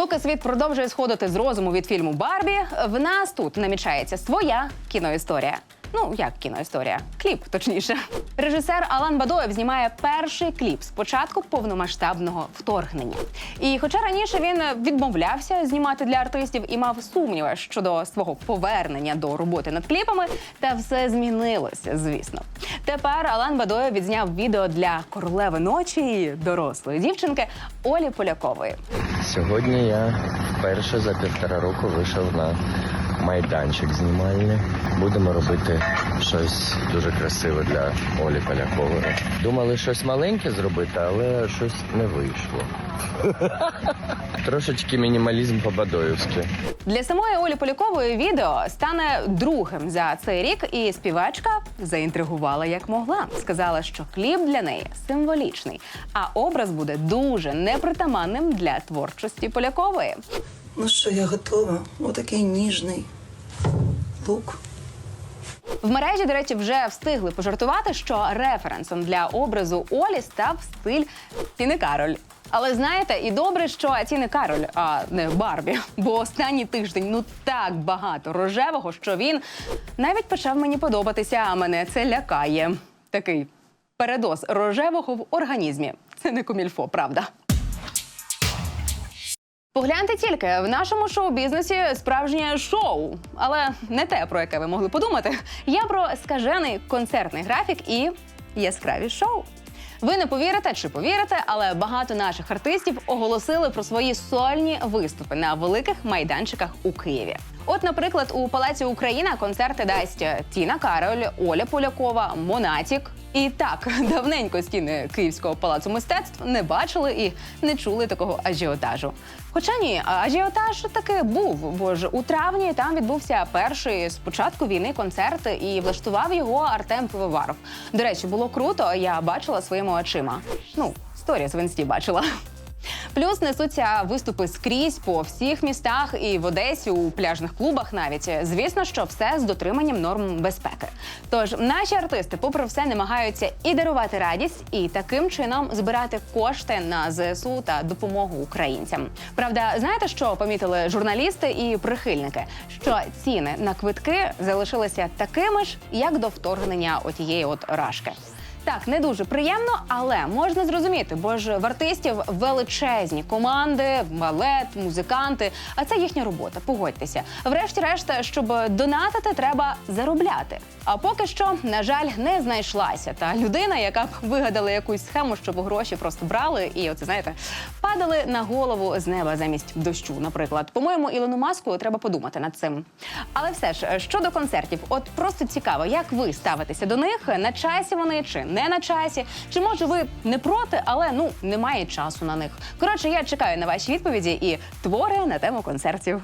Поки світ продовжує сходити з розуму від фільму Барбі, в нас тут намічається своя кіноісторія. Ну, як кіноісторія? Кліп, точніше. Режисер Алан Бадоєв знімає перший кліп з початку повномасштабного вторгнення. І хоча раніше він відмовлявся знімати для артистів і мав сумніви щодо свого повернення до роботи над кліпами, та все змінилося, звісно. Тепер Алан Бадоєв відзняв відео для королеви ночі і дорослої дівчинки Олі Полякової. Сьогодні я вперше за півтора року вийшов на майданчик знімальний. Будемо робити щось дуже красиве для Олі Полякової. Думали щось маленьке зробити, але щось не вийшло. Трошечки мінімалізм по-бадоївськи. Для самої Олі Полякової відео стане другим за цей рік, і співачка заінтригувала як могла. Сказала, що кліп для неї символічний, а образ буде дуже непритаманним для творчості Полякової. Ну що, я готова. Отакий ніжний лук. В мережі, до речі, вже встигли пожартувати, що референсом для образу Олі став стиль Тіни Кароль. Але знаєте, і добре, що Тіни Кароль, а не Барбі. Бо останній тиждень ну так багато рожевого, що він навіть почав мені подобатися, а мене це лякає. Такий передоз рожевого в організмі. Це не комільфо, правда. Погляньте тільки в нашому шоу-бізнесі справжнє шоу, але не те, про яке ви могли подумати. Я про скажений концертний графік і яскраві шоу. Ви не повірите чи повірите, але багато наших артистів оголосили про свої сольні виступи на великих майданчиках у Києві. От, наприклад, у Палаці Україна концерти дасть Тіна Кароль, Оля Полякова, Монатік. І так, давненько стіни Київського палацу мистецтв не бачили і не чули такого ажіотажу. Хоча ні, ажіотаж таки був, бо ж у травні там відбувся перший з початку війни концерт і влаштував його Артем Пивоваров. До речі, було круто, я бачила своїми очима. Ну, сторіс в інсті бачила. Плюс несуться виступи скрізь по всіх містах і в Одесі у пляжних клубах. Навіть звісно, що все з дотриманням норм безпеки. Тож наші артисти, попри все, намагаються і дарувати радість, і таким чином збирати кошти на ЗСУ та допомогу українцям. Правда, знаєте, що помітили журналісти і прихильники? Що ціни на квитки залишилися такими ж, як до вторгнення отієї от рашки. Так, не дуже приємно, але можна зрозуміти, бо ж в артистів величезні команди, балет, музиканти. А це їхня робота. Погодьтеся. Врешті-решт, щоб донатити, треба заробляти. А поки що, на жаль, не знайшлася та людина, яка б вигадала якусь схему, щоб гроші просто брали і, оце знаєте, падали на голову з неба замість дощу. Наприклад, по-моєму, Ілону Маску треба подумати над цим. Але все ж щодо концертів, от просто цікаво, як ви ставитеся до них на часі вони чи не на часі? Чи може ви не проти, але ну немає часу на них? Коротше, я чекаю на ваші відповіді і твори на тему концертів.